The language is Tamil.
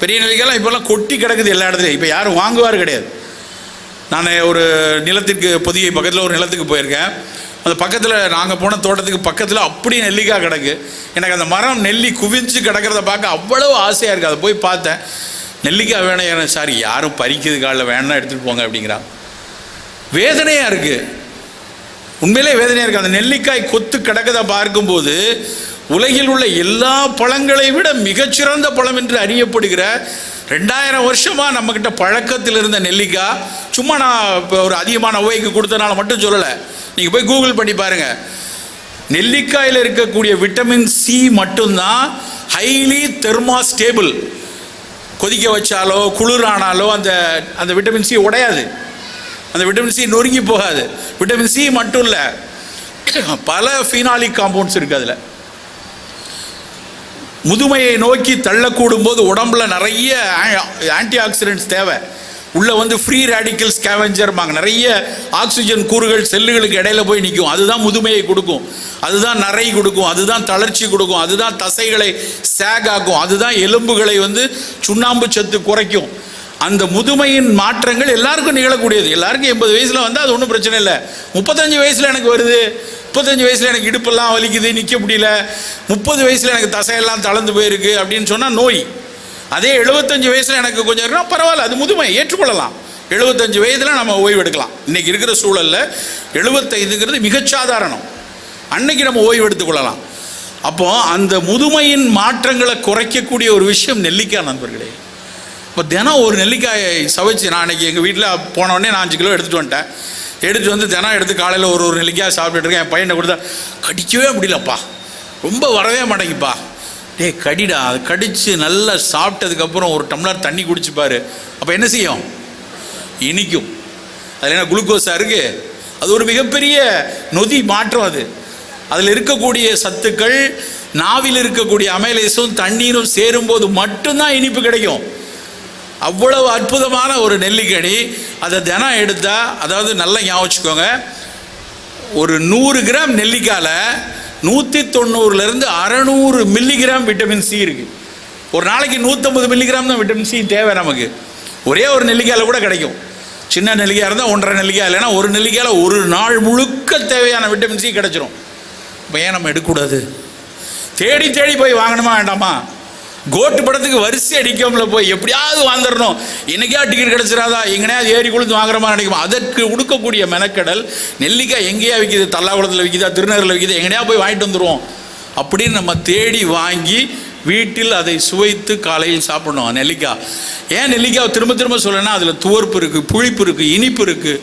பெரிய நெல்லிக்காய்லாம் இப்போல்லாம் கொட்டி கிடக்குது எல்லா இடத்துலையும். இப்போ யாரும் வாங்குவார் கிடையாது. நான் ஒரு நிலத்திற்கு பொதிகை பக்கத்தில் ஒரு நிலத்துக்கு போயிருக்கேன். அந்த பக்கத்தில் நாங்கள் போன தோட்டத்துக்கு பக்கத்தில் அப்படி நெல்லிக்காய் கிடக்கு. எனக்கு அந்த மரம் நெல்லி குவிஞ்சு கிடக்கிறத பார்க்க அவ்வளோ ஆசையாக இருக்குது அதை போய் பார்த்தேன். நெல்லிக்காய் வேணும் ஏன்னா சாரி யாரும் பறிக்கிறது காலில் வேணா எடுத்துகிட்டு போங்க அப்படிங்கிறா வேதனையாக இருக்குது உண்மையிலே வேதனையாக இருக்குது அந்த நெல்லிக்காய் கொத்து கிடக்கதை பார்க்கும்போது உலகில் உள்ள எல்லா பழங்களை விட மிகச்சிறந்த பழம் என்று அறியப்படுகிற ரெண்டாயிரம் வருஷமாக நம்மக்கிட்ட பழக்கத்தில் இருந்த நெல்லிக்காய். சும்மா நான் இப்போ ஒரு அதிகமான ஒவைக்கு கொடுத்தனால மட்டும் சொல்லலை. நீங்கள் போய் கூகுள் பண்ணி பாருங்கள் நெல்லிக்காயில் இருக்கக்கூடிய விட்டமின் சி மட்டும்தான் ஹைலி தெர்மாஸ்டேபிள் கொதிக்க வச்சாலோ குளிரானாலோ அந்த அந்த விட்டமின் சி உடையாது. அந்த விட்டமின் சி நொறுங்கி போகாது. விட்டமின் சி மட்டும் இல்லை. பல ஃபீனாலிக் காம்பவுண்ட்ஸ் இருக்குது அதில். முதுமையை நோக்கி தள்ளக்கூடும் போது உடம்புல நிறைய ஆன்டி ஆக்சிடென்ட்ஸ் தேவை. உள்ளே வந்து ஃப்ரீ ரேடிக்கல் ஸ்கேவெஞ்சர்பாங்க நிறைய ஆக்சிஜன் கூறுகள் செல்லுகளுக்கு இடையில போய் நிற்கும் அதுதான் முதுமையை கொடுக்கும். அதுதான் நரை கொடுக்கும். அதுதான் தளர்ச்சி கொடுக்கும். அதுதான் தசைகளை சேக் ஆக்கும். அதுதான் எலும்புகளை வந்து சுண்ணாம்பு சத்து குறைக்கும். அந்த முதுமையின் மாற்றங்கள் எல்லாருக்கும் நிகழக்கூடியது. எல்லாருக்கும் எண்பது வயசில் வந்தால் அது ஒன்றும் பிரச்சனை இல்லை. முப்பத்தஞ்சு வயசில் எனக்கு வருது. முப்பத்தஞ்சு வயசில் எனக்கு இடுப்பெல்லாம் வலிக்குது நிற்க முடியல. முப்பது வயசில் எனக்கு தசையெல்லாம் தளர்ந்து போயிருக்கு அப்படின்னு சொன்னால் நோய். அதே எழுபத்தஞ்சு வயசில் எனக்கு கொஞ்சம் இருக்குன்னா பரவாயில்ல அது முதுமை ஏற்றுக்கொள்ளலாம். எழுபத்தஞ்சு வயதில் நம்ம ஓய்வு எடுக்கலாம். இன்றைக்கி இருக்கிற சூழலில் எழுபத்தைதுங்கிறது மிகச்சாதாரணம் அன்னைக்கு நம்ம ஓய்வு எடுத்துக்கொள்ளலாம். அப்போ அந்த முதுமையின் மாற்றங்களை குறைக்கக்கூடிய ஒரு விஷயம் நெல்லிக்காய் நண்பர்களே. இப்போ தினம் ஒரு நெல்லிக்காயை சவைச்சு நான் அன்றைக்கி எங்கள் வீட்டில் போனோடனே நான் அஞ்சு கிலோ எடுத்துகிட்டு வந்துட்டேன். எடுத்து வந்து தினம் எடுத்து காலையில் ஒரு ஒரு நெல்லிக்காய் சாப்பிட்டுட்டு இருக்கேன். என் பையனை கொடுத்தா கடிக்கவே முடியலப்பா. ரொம்ப வரவே மாட்டேங்குப்பா டேய் கடிடா. அது கடித்து நல்லா சாப்பிட்டதுக்கப்புறம் ஒரு டம்ளர் தண்ணி குடிச்சுப்பார் அப்போ என்ன செய்யும்? இனிக்கும். அதில் என்ன குளுக்கோஸாக இருக்குது அது ஒரு மிகப்பெரிய நொதி மாற்றம் அது. அதில் இருக்கக்கூடிய சத்துக்கள் நாவில் இருக்கக்கூடிய அமைலேசும் தண்ணீரும் சேரும்போது மட்டும்தான் இனிப்பு கிடைக்கும். அவ்வளவு அற்புதமான ஒரு நெல்லிக்கடி அதை தினம் எடுத்தால் அதாவது நல்லா ஞாபகம் ஒரு நூறு கிராம் நெல்லிக்காயில் நூற்றி தொண்ணூறுலேருந்து அறநூறு மில்லிகிராம் விட்டமின் சி இருக்குது ஒரு நாளைக்கு நூற்றம்பது மில்லிகிராம் தான் விட்டமின் சி தேவை நமக்கு. ஒரே ஒரு நெல்லிக்காயில் கூட கிடைக்கும். சின்ன நெல்லிக்காய் இருந்தால் ஒன்றரை நெல்லிக்காய் இல்லைன்னா ஒரு நெல்லிக்காயில் ஒரு நாள் முழுக்க தேவையான விட்டமின் சி கிடச்சிரும். இப்போ ஏன் நம்ம எடுக்கக்கூடாது? தேடி தேடி போய் வாங்கணுமா வேண்டாமா? கோட்டு படத்துக்கு வரிசை அடிக்காமல போய் எப்படியாவது வாழ்ந்துடணும். என்னைக்கா டிக்கெட் கிடைச்சிடாதா? எங்கனையாவது ஏறி குளித்து வாங்குற மாதிரி நினைக்குமா. அதற்கு உடுக்கக்கூடிய மெனக்கடல் நெல்லிக்காய் எங்கேயா விற்கிது தல்லாகுளத்தில் விற்கிதா திருநகரில் விற்கிது எங்கனையா போய் வாங்கிட்டு வந்துடுவோம் அப்படின்னு நம்ம தேடி வாங்கி வீட்டில் அதை சுவைத்து காலையில் சாப்பிடணும். நெல்லிக்காய். ஏன் நெல்லிக்காய் திரும்ப திரும்ப சொல்லணும்னா அதில் துவர்ப்பு இருக்குது புளிப்பு இருக்குது இனிப்பு இருக்குது